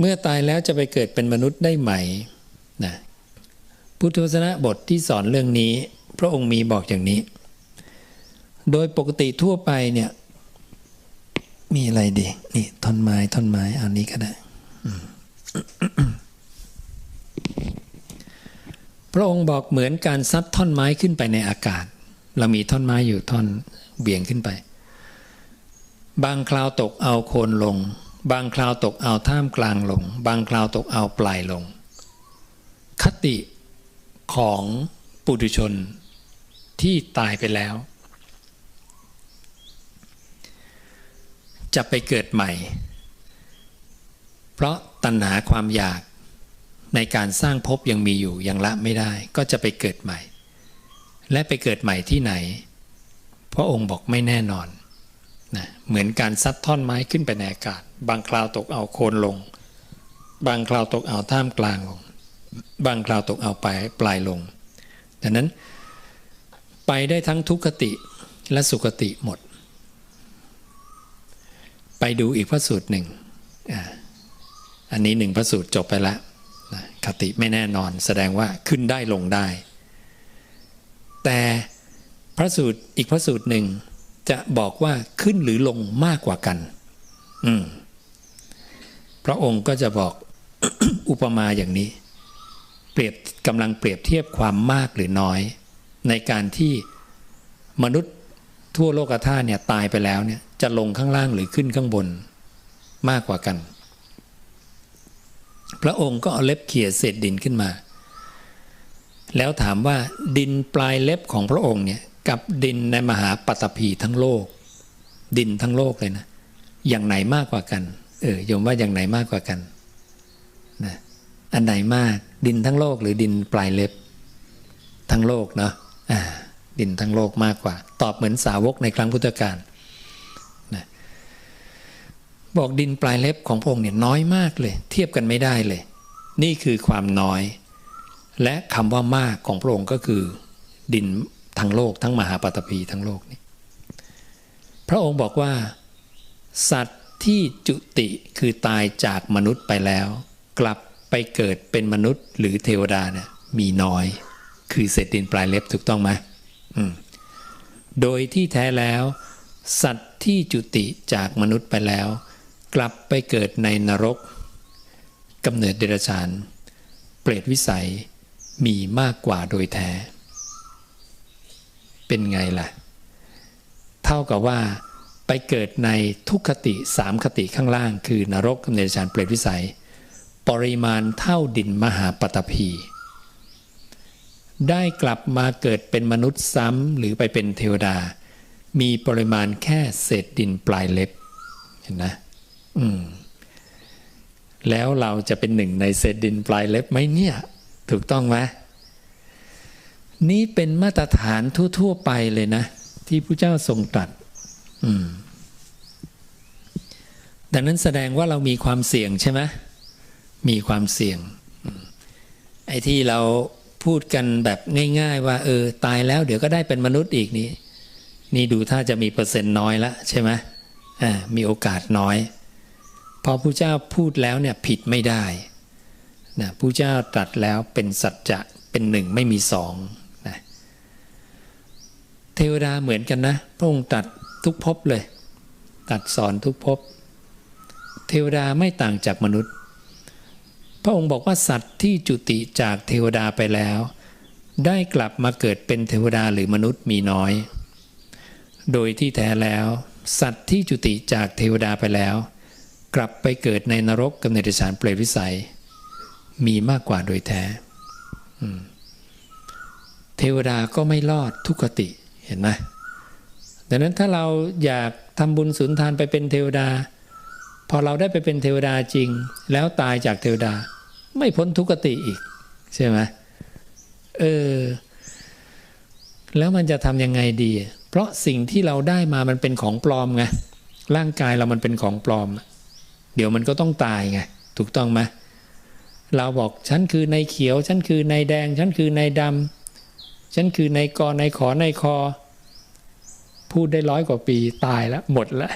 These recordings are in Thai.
เมื่อตายแล้วจะไปเกิดเป็นมนุษย์ได้ไหมนะพุทธวจนะบทที่สอนเรื่องนี้ พระองค์มีบอกอย่างนี้ โดยปกติทั่วไปเนี่ยมีอะไรดีนี่ท่อนไม้ท่อนไม้อันนี้ก็ได้พระองค์บอกเหมือนการซัดท่อนไม้ขึ้นไปในอากาศ เรามีท่อนไม้อยู่ท่อนเบี่ยงขึ้นไป บางคราวตกเอาโคนลง บางคราวตกเอาท่ามกลางลง บางคราวตกเอาปลายลง คติของปุถุชนที่ตายไปแล้ว จะไปเกิดใหม่ เพราะตัณหาความอยากในการสร้างภพยังมีอยู่ยังละไม่ได้ ก็จะไปเกิดใหม่ และไปเกิดใหม่ที่ไหน พระองค์บอกไม่แน่นอน นะเหมือนการซัดท่อนไม้ขึ้นไปในอากาศ บางคราวตกเอาโคนลง บางคราวตกเอาท่ามกลางลง บางคราวตกเอาปลายปลายลงดังนั้นไปได้ทั้งทุกขติและสุขติหมด ไปดูอีกพระสูตรหนึ่งออันนี้หนึ่งพระสูตรจบไปแล้วคติไม่แน่นอนแสดงว่าขึ้นได้ลงได้ แต่พระสูตรอีกพระสูตรหนึ่ง จะบอกว่าขึ้นหรือลงมากกว่ากัน อืม พระองค์ก็จะบอกอุปมาอย่างนี้ เปรียบกำลังเปรียบเทียบความมากหรือน้อย ในการที่มนุษย์ทั่วโลกธาตุเนี่ยตายไปแล้วเนี่ย จะลงข้างล่างหรือขึ้นข้างบนมากกว่ากัน พระองค์ก็เอาเล็บเขี่ยเศษดินขึ้นมา แล้วถามว่าดินปลายเล็บของพระองค์เนี่ย กับดินในมหาปัตภีทั้งโลก ดินทั้งโลกเลยนะ อย่างไหนมากกว่ากัน เออโยมว่าอย่างไหนมากกว่ากันนะอันไหนมากดินทั้งโลกหรือดินปลายเล็บ ทั้งโลกเนาะอ่าดินทั้งโลกมากกว่า ตอบเหมือนสาวกในครั้งพุทธกาลบอกดินปลายเล็บของพระองค์เนี่ยน้อยมากเลย เทียบกันไม่ได้เลย นี่คือความน้อย และคำว่ามากของพระองค์ก็คือ ดิน ทั้งโลก ทั้งมหาปฐพีทั้งโลกนี่พระองค์บอกว่า สัตว์ที่จุติคือตายจากมนุษย์ไปแล้ว กลับไปเกิดเป็นมนุษย์ หรือเทวดาเนี่ยมีน้อย คือเศษดินปลายเล็บถูกต้องไหมโดยที่แท้แล้ว สัตว์ที่จุติจากมนุษย์ไปแล้ว กลับไปเกิดในนรกกำเนิดเดรัจฉาน เปรตวิสัยมีมากกว่าโดยแท้ เป็นไงล่ะ เท่ากับว่าไปเกิดในทุกขติสามคติข้างล่าง คือนรกกำเนิดเรัจฉานเปรตวิสัย ปริมาณเท่าดินมหาปตพีได้กลับมาเกิดเป็นมนุษย์ซ้ำหรือไปเป็นเทวดา มีปริมาณแค่เศษดินปลายเล็บ เห็นนะอืมแล้วเราจะเป็นหนึ่งในเศษดินปลายเล็บไหมเนี่ย ถูกต้องไหม นี่เป็นมาตรฐานทั่ว ๆ ไปเลยนะ ที่พระเจ้าทรงตรัสดังนั้นแสดงว่าเรามีความเสี่ยงใช่ไหมมีความเสี่ยง ไอ้ที่เราพูดกันแบบง่าย ๆ ว่า เออ ตายแล้ว เดี๋ยวก็ได้เป็นมนุษย์อีกนี่นี่ดูถ้าจะมีเปอร์เซ็นต์น้อยละใช่ไหมอ่ามีโอกาสน้อย พอผู้เจ้าพูดแล้วเนี่ยผิดไม่ได้นะผู้เจ้าตรัสแล้วเป็นสัจจะเป็นหนึ่งไม่มีสอง เทวดาเหมือนกันนะ พระองค์ตัดทุกภพเลย ตัดสอนทุกภพเทวดาไม่ต่างจากมนุษย์ พระองค์บอกว่าสัตว์ที่จุติจากเทวดาไปแล้ว ได้กลับมาเกิดเป็นเทวดาหรือมนุษย์มีน้อย โดยที่แท้แล้ว สัตว์ที่จุติจากเทวดาไปแล้ว กลับไปเกิดในนรกกำเนิดสารเปรตวิสัย มีมากกว่าโดยแท้เทวดาก็ไม่รอดทุกขติ เห็นไหมดังนั้นถ้าเราอยากทำบุญสุนทานไปเป็นเทวดา พอเราได้ไปเป็นเทวดาจริง แล้วตายจากเทวดา ไม่พ้นทุกติอีก ใช่ไหมเออ แล้วมันจะทำยังไงดี เพราะสิ่งที่เราได้มามันเป็นของปลอมไงร่างกายเรามันเป็นของปลอม เดี๋ยวมันก็ต้องตายไงถูกต้องไหมเราบอกฉันคือในเขียว ฉันคือในแดง ฉันคือในดำฉันคือในกอในขอในคอ พูดได้ร้อยกว่าปีตายแล้วหมดแล้ว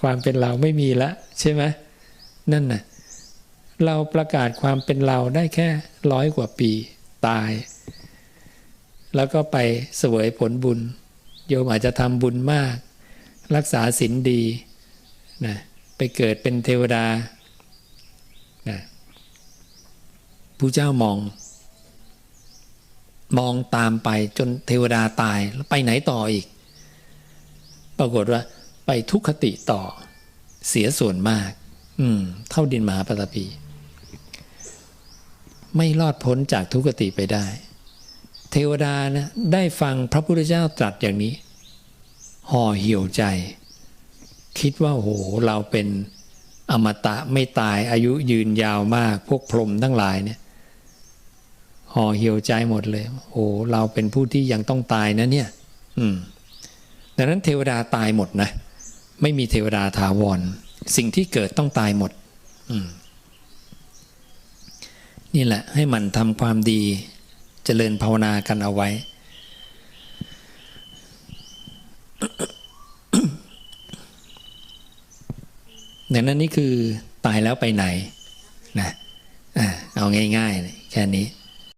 ความเป็นเราไม่มีแล้วใช่ไหมนั่นน่ะเราประกาศความเป็นเราได้แค่ร้อยกว่าปีตาย แล้วก็ไปเสวยผลบุญ โยมอาจจะทำบุญมาก รักษาศีลดีนะไปเกิดเป็นเทวดานะผู้เจ้ามอง มองตามไปจนเทวดาตายแล้วไปไหนต่ออีก ปรากฏว่าไปทุกขติต่อเสียส่วนมาก อืม เท่าดินมหาปฐพี ไม่รอดพ้นจากทุกขติไปได้ เทวดานะได้ฟังพระพุทธเจ้าตรัสอย่างนี้ ห่อเหี่ยวใจ คิดว่าโหเราเป็นอมตะไม่ตายอายุยืนยาวมาก พวกพรหมทั้งหลายเนี่ยห่อเหี่ยวใจหมดเลย โอ้เราเป็นผู้ที่ยังต้องตายนะเนี่ย อืม ดังนั้นเทวดาตายหมดนะ ไม่มีเทวดาถาวร สิ่งที่เกิดต้องตายหมดอืนี่แหละ ให้มันทำความดีจเจริญภาวนากันเอาไว้ ดังนั้นนี่คือตายแล้วไปไหนนะเอาง่ายๆ แค่นี้